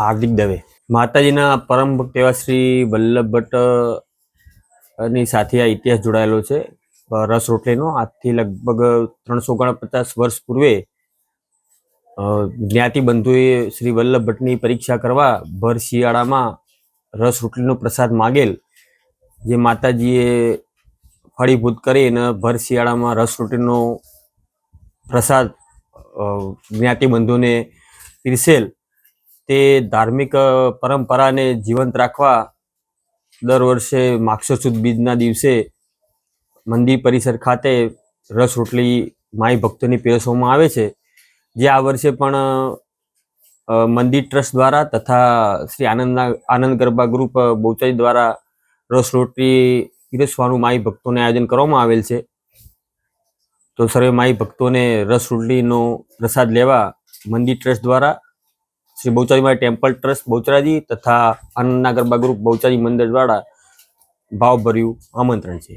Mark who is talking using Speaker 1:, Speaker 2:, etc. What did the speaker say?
Speaker 1: હાર્દિક દવે. માતાજીના પરમ ભક્ત એવા શ્રી વલ્લભ ભટ્ટની સાથે આ ઇતિહાસ જોડાયેલો છે. રસ રોટલીનો આજથી લગભગ ત્રણસો ઓગણપચાસ વર્ષ પૂર્વે જ્ઞાતિ બંધુએ શ્રી વલ્લભ ભટ્ટની પરીક્ષા કરવા ભર શિયાળામાં રસ રોટલીનો પ્રસાદ માગેલ જે માતાજીએ ફળીભૂત કરી અને ભર શિયાળામાં રસ રોટલીનો પ્રસાદ અ, જ્ઞાતિ બંધુને પીરસેલ. તે ધાર્મિક પરંપરાને જીવંત રાખવા દર વર્ષે માક્ષર સુદ બીજના દિવસે મંદિર પરિસર ખાતે રસ રોટલી માઈ ભક્તોની પીરસવામાં આવે છે. જે આ વર્ષે પણ મંદિર ટ્રસ્ટ દ્વારા તથા શ્રી આનંદના આનંદ ગરબા ગ્રુપ બહુચાઈ દ્વારા રસ રોટલી પીરસવાનું માઈ ભક્તોને આયોજન કરવામાં આવેલ છે. તો સર્વે માઈ ભક્તોને રસ રોટલીનો પ્રસાદ લેવા મંદિર ટ્રસ્ટ દ્વારા શ્રી બહુચરાજી ટેમ્પલ ટ્રસ્ટ બહુચરાજી તથા આનંદના ગરબા ગ્રુપ બહુચરાજી મંદિર દ્વારા ભાવભર્યું આમંત્રણ છે.